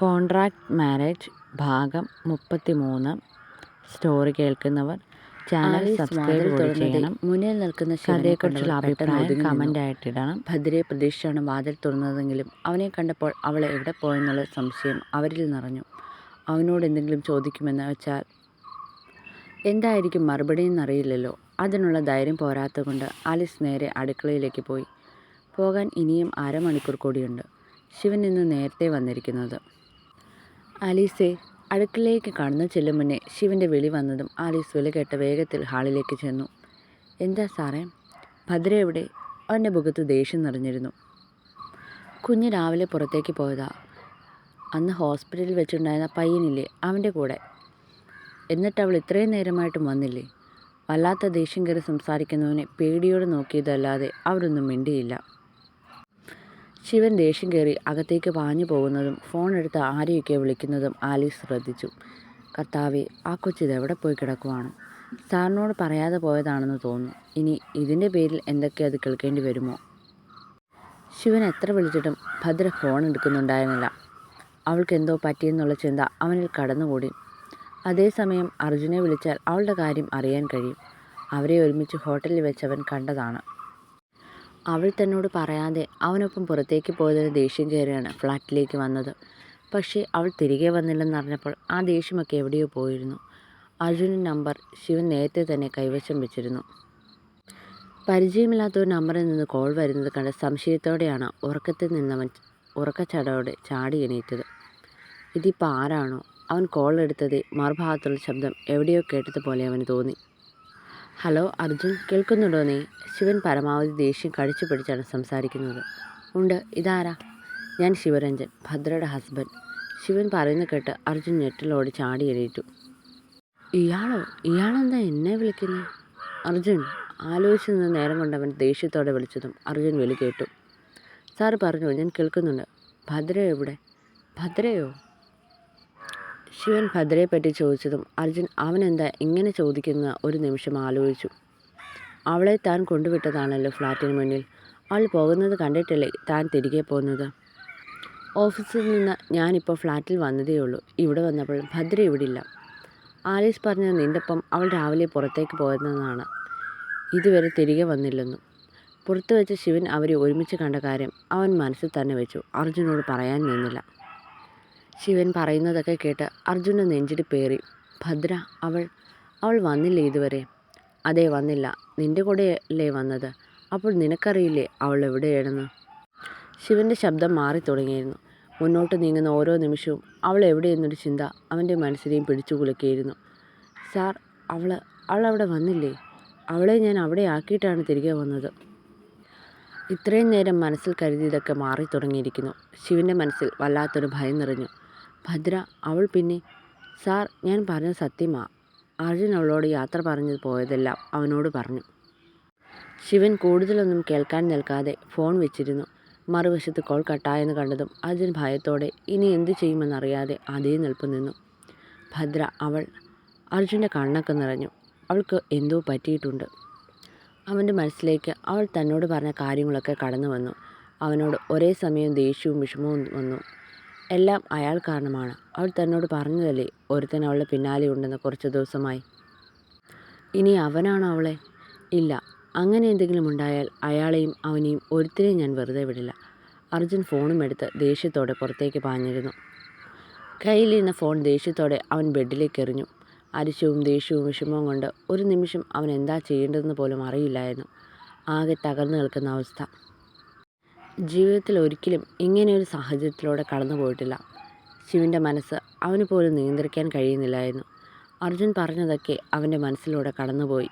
Contract marriage ഭാഗം മുപ്പത്തിമൂന്ന്. Story കേൾക്കുന്നവർ ചാനൽ സബ്സ്ക്രൈബ് ചെയ്യണം. മുന്നിൽ നിൽക്കുന്ന കഥയെക്കുറിച്ചുള്ള അഭിപ്രായം. കമന്റ് ആയിട്ടിടണം ഭദ്രയെ പ്രതീക്ഷിച്ചാണ് വാതിൽ തുറന്നതെങ്കിലും അവനെ കണ്ടപ്പോൾ അവൾ എവിടെ പോയെന്നുള്ള സംശയം അവരിൽ നിറഞ്ഞു. അവനോട് എന്തെങ്കിലും ചോദിക്കുമെന്ന് വെച്ചാൽ എന്തായിരിക്കും മറുപടി എന്നറിയില്ലല്ലോ അതിനുള്ള ധൈര്യം പോരാത്തതുകൊണ്ട് ആലിസ് നേരെ അടുക്കളയിലേക്ക് പോയി. പോകാൻ ഇനിയും അരമണിക്കൂർ കൂടിയുണ്ട്. ശിവൻ ഇന്ന് നേരത്തെ വന്നിരിക്കുന്നത്. ആലീസെ അടുക്കളയിലേക്ക് കടന്നു ചെല്ലും മുന്നേ ശിവന്റെ വിളി വന്നതും ആലീസ് വില കേട്ട വേഗത്തിൽ ഹാളിലേക്ക് ചെന്നു. എന്താ സാറേ? ഭദ്ര എവിടെ? അവന്റെ മുഖത്ത് ദേഷ്യം നിറഞ്ഞിരുന്നു. കുഞ്ഞ് രാവിലെ പുറത്തേക്ക് പോയതാ. അന്ന് ഹോസ്പിറ്റലിൽ വെച്ചുണ്ടായിരുന്ന പയ്യനില്ലേ അവന്റെ കൂടെ. എന്നിട്ട് അവൾ ഇത്രയും നേരമായിട്ടും വന്നില്ലേ? വല്ലാത്ത ദേഷ്യം കയറി സംസാരിക്കുന്നവനെ പേടിയോടെ നോക്കിയതല്ലാതെ അവരൊന്നും മിണ്ടിയില്ല. ശിവൻ ദേഷ്യം കയറി അകത്തേക്ക് പാഞ്ഞു പോകുന്നതും ഫോൺ എടുത്ത് ആരെയൊക്കെ വിളിക്കുന്നതും ആലീസ് ശ്രദ്ധിച്ചു. കർത്താവെ ആ കൊച്ചിത് എവിടെ പോയി കിടക്കുവാണ്? സാറിനോട് പറയാതെ പോയതാണെന്ന് തോന്നുന്നു. ഇനി ഇതിന്റെ പേരിൽ എന്തൊക്കെ അത് കേൾക്കേണ്ടി വരുമോ? ശിവൻ എത്ര വിളിച്ചിട്ടും ഭദ്ര ഫോൺ എടുക്കുന്നുണ്ടായിരുന്നില്ല. അവൾക്ക് എന്തോ പറ്റിയെന്നുള്ള ചിന്ത അവനിൽ കടന്നുകൂടി. അതേസമയം അർജുനെ വിളിച്ചാൽ അവളുടെ കാര്യം അറിയാൻ കഴിയും. അവരെ ഒരുമിച്ച് ഹോട്ടലിൽ വെച്ചവൻ കണ്ടതാണ്. അവൾ തന്നോട് പറയാതെ അവനൊപ്പം പുറത്തേക്ക് പോയതിന് ദേഷ്യം കയറിയാണ് ഫ്ലാറ്റിലേക്ക് വന്നത്. പക്ഷേ അവൾ തിരികെ വന്നില്ലെന്നറിഞ്ഞപ്പോൾ ആ ദേഷ്യമൊക്കെ എവിടെയോ പോയിരുന്നു. അർജുനൻ നമ്പർ ശിവൻ നേരത്തെ തന്നെ കൈവശം വെച്ചിരുന്നു. പരിചയമില്ലാത്ത ഒരു നമ്പറിൽ നിന്ന് കോൾ വരുന്നത് കണ്ട് സംശയത്തോടെയാണ് ഉറക്കത്തിൽ നിന്നവൻ ഉറക്കച്ചടയോടെ ചാടി എണീറ്റത്. ഇതിപ്പോൾ ആരാണോ? അവൻ കോൾ എടുത്തത് മറുഭാഗത്തുള്ള ശബ്ദം എവിടെയോ കേട്ടതുപോലെ അവന് തോന്നി. ഹലോ അർജുൻ. കേൾക്കുന്നുണ്ടോ നീ? ശിവൻ പരമാവധി ദേഷ്യം കടിച്ചു പിടിച്ചാണ് സംസാരിക്കുന്നത്. ഉണ്ട്. ഇതാരാ? ഞാൻ ശിവരഞ്ജൻ ഭദ്രയുടെ ഹസ്ബൻഡ് ശിവൻ പറയുന്ന കേട്ട് അർജുൻ ഞെട്ടലോട് ചാടി എണീറ്റു. ഇയാളോ? ഇയാളെന്താ എന്നെ വിളിക്കുന്നത് അർജുൻ ആലോചിച്ച് നിന്ന് നേരം കൊണ്ടവൻ ദേഷ്യത്തോടെ വിളിച്ചതും അർജുൻ വിളി കേട്ടു. സാറ് പറഞ്ഞു ഞാൻ കേൾക്കുന്നുണ്ട്. ഭദ്ര എവിടെ ഭദ്രയോ? ശിവൻ ഭദ്രയെപ്പറ്റി ചോദിച്ചതും അർജുൻ അവനെന്താ ഇങ്ങനെ ചോദിക്കുന്ന ഒരു നിമിഷം ആലോചിച്ചു. അവളെ താൻ കൊണ്ടുവിട്ടതാണല്ലോ ഫ്ലാറ്റിന് മുന്നിൽ. അവൾ പോകുന്നത് കണ്ടിട്ടല്ലേ താൻ തിരികെ പോകുന്നത്? ഓഫീസിൽ നിന്ന് ഞാനിപ്പോൾ ഫ്ലാറ്റിൽ വന്നതേ ഉള്ളൂ. ഇവിടെ വന്നപ്പോൾ ഭദ്ര ഇവിടെ ഇല്ല ആലീസ് പറഞ്ഞ നിന്റെപ്പം അവൾ രാവിലെ പുറത്തേക്ക് പോയതെന്നാണ്. ഇതുവരെ തിരികെ വന്നില്ലെന്നും. പുറത്തു വെച്ച് ശിവൻ അവരെ ഒരുമിച്ച് കണ്ട കാര്യം അവൻ മനസ്സിൽ തന്നെ വെച്ചു. അർജുനോട് പറയാൻ നിന്നില്ല. ശിവൻ പറയുന്നതൊക്കെ കേട്ട് അർജുന നെഞ്ചിടിപ്പേറി ഭദ്ര അവൾ അവൾ വന്നില്ലേ ഇതുവരെ? അതേ വന്നില്ല. നിന്റെ കൂടെയല്ലേ വന്നത്. അപ്പോൾ നിനക്കറിയില്ലേ അവൾ എവിടെയാണെന്ന്? ശിവന്റെ ശബ്ദം മാറി തുടങ്ങിയിരുന്നു. മുന്നോട്ട് നീങ്ങുന്ന ഓരോ നിമിഷവും അവൾ എവിടെയെന്നൊരു ചിന്ത അവന്റെ മനസ്സിനെയും പിടിച്ചു കുലുക്കിയിരുന്നു. സാർ അവൾ അവൾ അവിടെ വന്നില്ലേ? അവളെ ഞാൻ അവിടെ ആക്കിയിട്ടാണ് തിരികെ വന്നത്. ഇത്രയും നേരം മനസ്സിൽ കരുതിയതൊക്കെ മാറി തുടങ്ങിയിരിക്കുന്നു. ശിവന്റെ മനസ്സിൽ വല്ലാത്തൊരു ഭയം നിറഞ്ഞു. ഭദ്ര അവൾ പിന്നെ സാർ ഞാൻ പറഞ്ഞ സത്യമാ. അർജുൻ അവളോട് യാത്ര പറഞ്ഞു പോയതെല്ലാം അവനോട് പറഞ്ഞു. ശിവൻ കൂടുതലൊന്നും കേൾക്കാൻ നിൽക്കാതെ ഫോൺ വെച്ചിരുന്നു. മറുവശത്ത് കോൾ കട്ടായെന്ന് കണ്ടതും അർജുൻ ഭയത്തോടെ ഇനി എന്തു ചെയ്യുമെന്നറിയാതെ അതേ നിൽപ്പ് നിന്നു. ഭദ്ര അവൾ അർജുന്റെ കണ്ണൊക്കെ നിറഞ്ഞു. അവൾക്ക് എന്തോ പറ്റിയിട്ടുണ്ട്. അവന്റെ മനസ്സിലേക്ക് അവൾ തന്നോട് പറഞ്ഞ കാര്യങ്ങളൊക്കെ കടന്നു വന്നു അവനോട് ഒരേ സമയം ദേഷ്യവും വിഷമവും വന്നു. എല്ലാം അയാൾ കാരണമാണ്. അവൾ തന്നോട് പറഞ്ഞതല്ലേ ഒരുത്തൻ അവളുടെ പിന്നാലെ ഉണ്ടെന്ന് കുറച്ച് ദിവസമായി. ഇനി അവനാണോ അവളെ? ഇല്ല. അങ്ങനെ എന്തെങ്കിലും ഉണ്ടായാൽ അയാളെയും അവനെയും ഒരുത്തിനെയും ഞാൻ വെറുതെ വിടില്ല. അർജുൻ ഫോണും എടുത്ത് ദേഷ്യത്തോടെ പുറത്തേക്ക് പാഞ്ഞിരുന്നു. കയ്യിലിരുന്ന ഫോൺ ദേഷ്യത്തോടെ അവൻ ബെഡിലേക്ക് എറിഞ്ഞു. അരിശവും ദേഷ്യവും വിഷമവും കൊണ്ട് ഒരു നിമിഷം അവൻ എന്താ ചെയ്യേണ്ടതെന്ന് പോലും അറിയില്ലായിരുന്നു. ആകെ തകർന്നു നിൽക്കുന്ന അവസ്ഥ. ജീവിതത്തിൽ ഒരിക്കലും ഇങ്ങനെയൊരു സാഹചര്യത്തിലൂടെ കടന്നു പോയിട്ടില്ല. ശിവന്റെ മനസ്സ് അവന് പോലും നിയന്ത്രിക്കാൻ കഴിയുന്നില്ലായിരുന്നു. അർജുൻ പറഞ്ഞതൊക്കെ അവന്റെ മനസ്സിലൂടെ കടന്നുപോയി.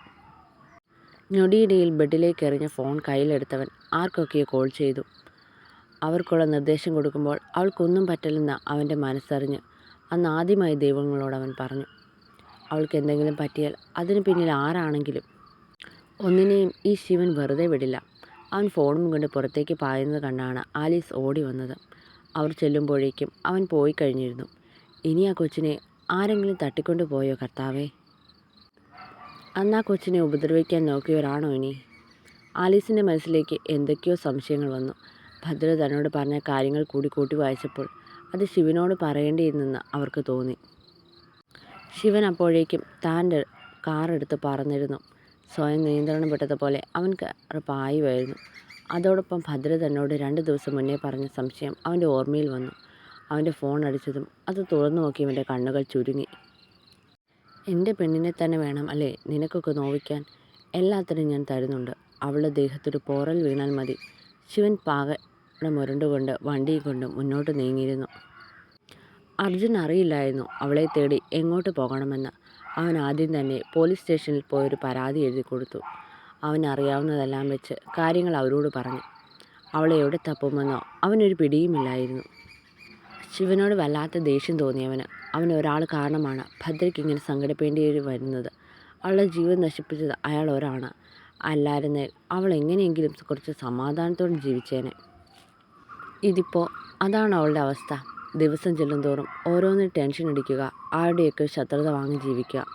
ഞൊടിയിടയിൽ ബെഡിലേക്ക് എറിഞ്ഞ ഫോൺ കയ്യിലെടുത്തവൻ ആർക്കൊക്കെ കോൾ ചെയ്തു. അവർക്കുള്ള നിർദ്ദേശം കൊടുക്കുമ്പോൾ അവൾക്കൊന്നും പറ്റില്ലെന്ന് അവന്റെ മനസ്സറിഞ്ഞ് അന്ന് ആദ്യമായി ദൈവങ്ങളോട് അവൻ പറഞ്ഞു. അവൾക്ക് എന്തെങ്കിലും പറ്റിയാൽ അതിന് പിന്നിൽ ആരാണെങ്കിലും ഒന്നിനെയും ഈ ശിവൻ വെറുതെ വിടില്ല. അവൻ ഫോണും കൊണ്ട് പുറത്തേക്ക് പായുന്നത് കണ്ടാണ് ആലീസ് ഓടി വന്നത്. അവർ ചെല്ലുമ്പോഴേക്കും അവൻ പോയി കഴിഞ്ഞിരുന്നു. ഇനി ആ കൊച്ചിനെ ആരെങ്കിലും തട്ടിക്കൊണ്ടു പോയോ കർത്താവേ? അന്ന് ആ കൊച്ചിനെ ഉപദ്രവിക്കാൻ നോക്കിയവരാണോ ഇനി? ആലീസിന്റെ മനസ്സിലേക്ക് എന്തൊക്കെയോ സംശയങ്ങൾ വന്നു. ഭദ്ര തന്നോട് പറഞ്ഞ കാര്യങ്ങൾ കൂടി കൂട്ടി വായിച്ചപ്പോൾ അത് ശിവനോട് പറയേണ്ടിയിരുന്നെന്ന് അവർക്ക് തോന്നി. ശിവൻ അപ്പോഴേക്കും താന്റെ കാറെടുത്ത് പറന്നിരുന്നു. സ്വയം നിയന്ത്രണം വിട്ടതുപോലെ അവൻ കാറ് പായുമായിരുന്നു അതോടൊപ്പം ഭദ്ര തന്നോട് രണ്ട് ദിവസം മുന്നേ പറഞ്ഞ സംശയം അവന്റെ ഓർമ്മയിൽ വന്നു. അവന്റെ ഫോൺ അടിച്ചതും അത് തുറന്നു നോക്കിയവന്റെ കണ്ണുകൾ ചുരുങ്ങി. എന്റെ പെണ്ണിനെ തന്നെ വേണം അല്ലേ? നിനക്കൊക്കെ നോവിക്കാൻ. എല്ലാത്തിനും ഞാൻ തരുന്നുണ്ട്. അവളുടെ ദേഹത്തൊരു പോറൽ വീണാൽ മതി. ശിവൻ പാകയുടെ മുരണ്ടുകൊണ്ട് വണ്ടി കൊണ്ട് മുന്നോട്ട് നീങ്ങിയിരുന്നു. അർജുൻ അറിയില്ലായിരുന്നു അവളെ തേടി എങ്ങോട്ട് പോകണമെന്ന്. അവൻ ആദ്യം തന്നെ പോലീസ് സ്റ്റേഷനിൽ പോയൊരു പരാതി എഴുതി കൊടുത്തു. അവൻ അറിയാവുന്നതെല്ലാം വെച്ച് കാര്യങ്ങൾ അവരോട് പറഞ്ഞു. അവളെ എവിടെ തപ്പുമെന്നോ അവനൊരു പിടിയുമില്ലായിരുന്നു. ശിവനോട് വല്ലാത്ത ദേഷ്യം തോന്നിയവന് അവൻ ഒരാൾ കാരണമാണ് ഭദ്രയ്ക്ക് ഇങ്ങനെ സങ്കടപ്പെടേണ്ടി വരുന്നത്. അവളുടെ ജീവൻ നശിപ്പിച്ചത് അയാൾ ഒരാണ്. അല്ലായിരുന്നേൽ അവൾ എങ്ങനെയെങ്കിലും കുറച്ച് സമാധാനത്തോടെ ജീവിച്ചേനെ. ഇതിപ്പോൾ അതാണ് അവളുടെ അവസ്ഥ. ദിവസം ചെല്ലുന്തോറും ഓരോന്ന് ടെൻഷൻ അടിക്കുക ആരുടെയൊക്കെ ശത്രുത വാങ്ങി ജീവിക്കുക.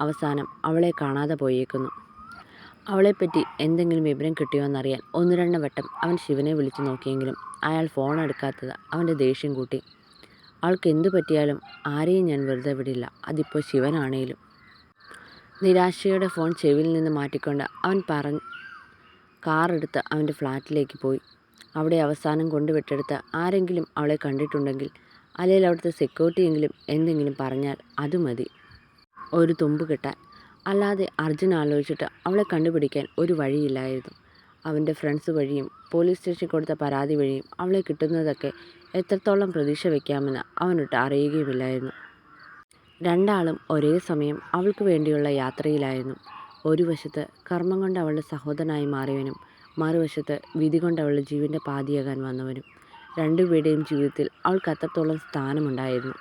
അവസാനം അവളെ കാണാതെ പോയേക്കുന്നു. അവളെപ്പറ്റി എന്തെങ്കിലും വിവരം കിട്ടിയോയെന്നറിയാൻ ഒന്ന് രണ്ട് വട്ടം അവൻ ശിവനെ വിളിച്ചു നോക്കിയെങ്കിലും അയാൾ ഫോൺ എടുക്കാത്തത് അവന്റെ ദേഷ്യം കൂട്ടി. അവൾക്ക് എന്തു പറ്റിയാലും ആരെയും ഞാൻ വെറുതെ വിടില്ല അതിപ്പോൾ ശിവനാണേലും. നിരാശയുടെ ഫോൺ ചെവിയിൽ നിന്ന് മാറ്റിക്കൊണ്ട് അവൻ പറഞ്ഞ് കാറെടുത്ത് അവന്റെ ഫ്ലാറ്റിലേക്ക് പോയി. അവിടെ അവസാനം കൊണ്ടുവിട്ടെടുത്ത് ആരെങ്കിലും അവളെ കണ്ടിട്ടുണ്ടെങ്കിൽ അല്ലെങ്കിൽ അവിടുത്തെ സെക്യൂരിറ്റിയെങ്കിലും എന്തെങ്കിലും പറഞ്ഞാൽ അത് മതി. ഒരു തുമ്പ് കിട്ടാൻ. അല്ലാതെ അർജുൻ ആലോചിച്ചിട്ട് അവളെ കണ്ടുപിടിക്കാൻ ഒരു വഴിയില്ലായിരുന്നു. അവന്റെ ഫ്രണ്ട്സ് വഴിയും പോലീസ് സ്റ്റേഷനിൽ കൊടുത്ത പരാതി വഴിയും അവളെ കിട്ടുന്നതൊക്കെ എത്രത്തോളം പ്രതീക്ഷ വയ്ക്കാമെന്ന് അവനൊട്ട് അറിയുകയുമില്ലായിരുന്നു. രണ്ടാളും ഒരേ സമയം അവൾക്ക് വേണ്ടിയുള്ള യാത്രയിലായിരുന്നു. ഒരു വശത്ത് കർമ്മം കൊണ്ട് അവളുടെ സഹോദരനായി മാറിയവനും മറുവശത്ത് വിധി കൊണ്ട് അവളുടെ ജീവന്റെ പാതിയാകാൻ വന്നവനും രണ്ടുപേരുടെയും ജീവിതത്തിൽ അവൾക്ക് അത്രത്തോളം സ്ഥാനമുണ്ടായിരുന്നു.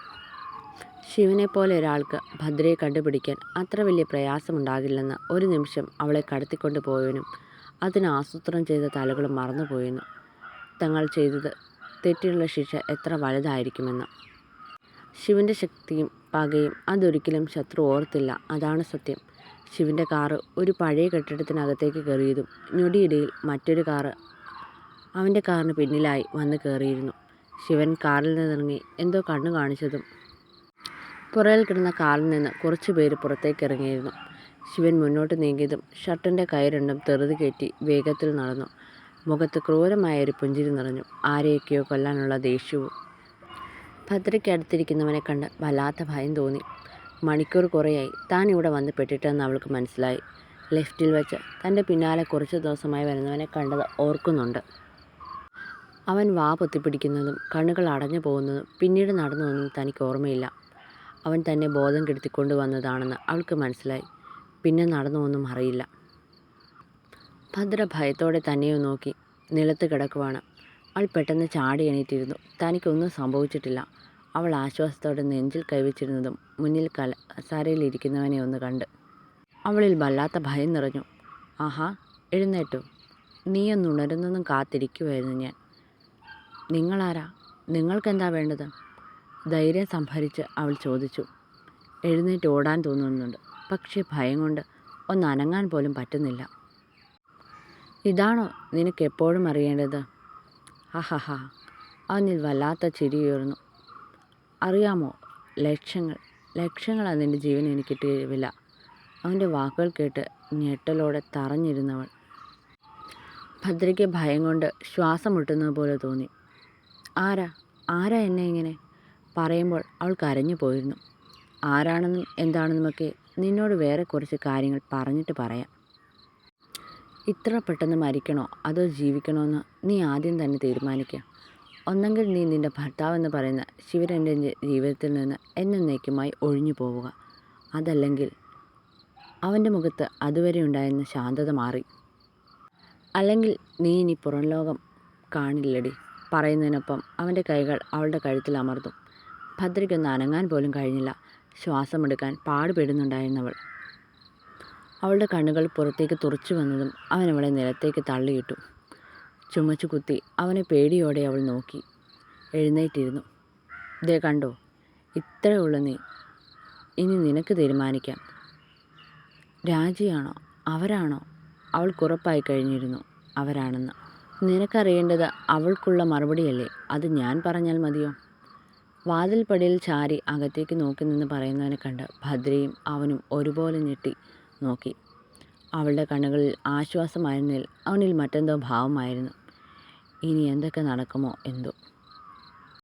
ശിവനെപ്പോലെ ഒരാൾക്ക് ഭദ്രയെ കണ്ടുപിടിക്കാൻ അത്ര വലിയ പ്രയാസമുണ്ടാകില്ലെന്ന് ഒരു നിമിഷം അവളെ കടത്തിക്കൊണ്ട് പോയവനും അതിന് ആസൂത്രണം ചെയ്ത തലകളും മറന്നുപോയെന്നു തങ്ങൾ ചെയ്തത് തെറ്റിനുള്ള ശിക്ഷ എത്ര വലുതായിരിക്കുമെന്ന്. ശിവന്റെ ശക്തിയും പകയും അതൊരിക്കലും ശത്രു ഓർത്തില്ല. അതാണ് സത്യം. ശിവന്റെ കാറ് ഒരു പഴയ കെട്ടിടത്തിനകത്തേക്ക് കയറിയതും ഞൊടിയിടയിൽ മറ്റൊരു കാറ് അവന്റെ കാറിന് പിന്നിലായി വന്ന് കയറിയിരുന്നു. ശിവൻ കാറിൽ നിന്നിറങ്ങി എന്തോ കണ്ണു കാണിച്ചതും പുറകിൽ കിടന്ന കാറിൽ നിന്ന് കുറച്ചു പേര് പുറത്തേക്ക് ഇറങ്ങിയിരുന്നു. ശിവൻ മുന്നോട്ട് നീങ്ങിയതും ഷർട്ടിന്റെ കൈരണ്ടും തെറുതി കയറ്റി വേഗത്തിൽ നടന്നു. മുഖത്ത് ക്രൂരമായ ഒരു പുഞ്ചിരി നിറഞ്ഞു. ആരെയൊക്കെയോ കൊല്ലാനുള്ള ദേഷ്യവും. ഭദ്രയ്ക്ക് അടുത്തിരിക്കുന്നവനെ കണ്ട് വല്ലാത്ത ഭയം തോന്നി. മണിക്കൂർ കുറേയായി. താൻ ഇവിടെ വന്ന് പെട്ടിട്ടെന്ന് അവൾക്ക് മനസ്സിലായി. ലെഫ്റ്റിൽ വെച്ച് തന്റെ പിന്നാലെ കുറച്ച് ദിവസമായി വരുന്നവനെ കണ്ടത് ഓർക്കുന്നുണ്ട്. അവൻ വാ പൊത്തിപ്പിടിക്കുന്നതും കണ്ണുകൾ അടഞ്ഞു പോകുന്നതും പിന്നീട് നടന്നതൊന്നും തനിക്ക് ഓർമ്മയില്ല. അവൻ തന്നെ ബോധം കെടുത്തിക്കൊണ്ട് വന്നതാണെന്ന് അവൾക്ക് മനസ്സിലായി. പിന്നെ നടന്നൊന്നും അറിയില്ല. ഭദ്ര ഭയത്തോടെ തന്നെയോ നോക്കി നിലത്ത് കിടക്കുവാണ്. അവൾ പെട്ടെന്ന് ചാടി എണീറ്റിരുന്നു. തനിക്കൊന്നും സംഭവിച്ചിട്ടില്ല. അവൾ ആശ്വാസത്തോടെ നെഞ്ചിൽ കൈവച്ചിരുന്നതും മുന്നിൽ കസാരയിലിരിക്കുന്നവനെ ഒന്ന് കണ്ട്. അവളിൽ വല്ലാത്ത ഭയം നിറഞ്ഞു. ആഹാ എഴുന്നേറ്റു. നീയൊന്നുണരുന്നതും കാത്തിരിക്കുമായിരുന്നു ഞാൻ. നിങ്ങളാരാ? നിങ്ങൾക്കെന്താ വേണ്ടത്? ധൈര്യം സംഭരിച്ച് അവൾ ചോദിച്ചു. എഴുന്നേറ്റ് ഓടാൻ തോന്നുന്നുണ്ട്. പക്ഷേ ഭയം കൊണ്ട് ഒന്ന് അനങ്ങാൻ പോലും പറ്റുന്നില്ല. ഇതാണോ നിനക്ക് എപ്പോഴും അറിയേണ്ടത്? ഹഹഹ അവനിൽ വല്ലാത്ത ചിരിയുയർന്നു അറിയാമോ? ലക്ഷങ്ങൾ. ലക്ഷങ്ങളാണ് നിന്റെ ജീവൻ എനിക്ക് കിട്ടിയ വില. അവന്റെ വാക്കുകൾ കേട്ട് ഞെട്ടലോടെ തറഞ്ഞിരുന്നവൾ. ഭദ്രയ്ക്ക് ഭയം കൊണ്ട് ശ്വാസം മുട്ടുന്നത് പോലെ തോന്നി. ആരാ? ആരാ എന്നെ ഇങ്ങനെ? പറയുമ്പോൾ അവൾ കരഞ്ഞു പോയിരുന്നു. ആരാണെന്നും എന്താണെന്നുമൊക്കെ നിന്നോട് വേറെ കുറച്ച് കാര്യങ്ങൾ പറഞ്ഞിട്ട് പറയാം. ഇത്ര പെട്ടെന്ന് മരിക്കണോ? അതോ ജീവിക്കണോ എന്ന് നീ ആദ്യം തന്നെ തീരുമാനിക്കുക ഒന്നെങ്കിൽ നീ നിന്റെ ഭർത്താവെന്ന് പറയുന്ന ശിവരന്റെ ജീവിതത്തിൽ നിന്ന് എന്നേക്കുമായി ഒഴിഞ്ഞു പോവുക. അതല്ലെങ്കിൽ അവന്റെ മുഖത്ത് അതുവരെ ഉണ്ടായിരുന്ന ശാന്തത മാറി. അല്ലെങ്കിൽ നീ ഇനി പുറം ലോകം കാണില്ലടി. പറയുന്നതിനൊപ്പം അവന്റെ കൈകൾ അവളുടെ കഴുത്തിൽ അമർന്നു. ഭദ്രയ്ക്കൊന്ന് അനങ്ങാൻ പോലും കഴിഞ്ഞില്ല. ശ്വാസമെടുക്കാൻ പാടുപെടുന്നുണ്ടായിരുന്നവൾ. അവളുടെ കണ്ണുകൾ പുറത്തേക്ക് തുറച്ചു വന്നതും അവൻ അവളെ നിലത്തേക്ക് തള്ളിയിട്ടു. ചുമച്ചു കുത്തി അവനെ പേടിയോടെ അവൾ നോക്കി. എഴുന്നേറ്റിരുന്നു. ദേ കണ്ടോ ഇത്രയേ ഉള്ളൂ നീ. ഇനി നിനക്ക് തീരുമാനിക്കാം. രാജിയാണോ? അവരാണോ? അവൾ കുറപ്പായി കഴിഞ്ഞിരുന്നു. അവരാണെന്ന്. നിനക്കറിയേണ്ടത് അവൾക്കുള്ള മറുപടിയല്ലേ? അത് ഞാൻ പറഞ്ഞാൽ മതിയോ? വാതിൽപ്പടിയിൽ ചാരി അകത്തേക്ക് നോക്കി നിന്ന് പറയുന്നവനെ കണ്ട് ഭദ്രയും അവനും ഒരുപോലെ ഞെട്ടി നോക്കി. അവളുടെ കണ്ണുകളിൽ ആശ്വാസമായിരുന്നിൽ അവനിൽ മറ്റെന്തോ ഭാവമായിരുന്നു. ഇനി എന്തൊക്കെ നടക്കുമോ എന്തോ.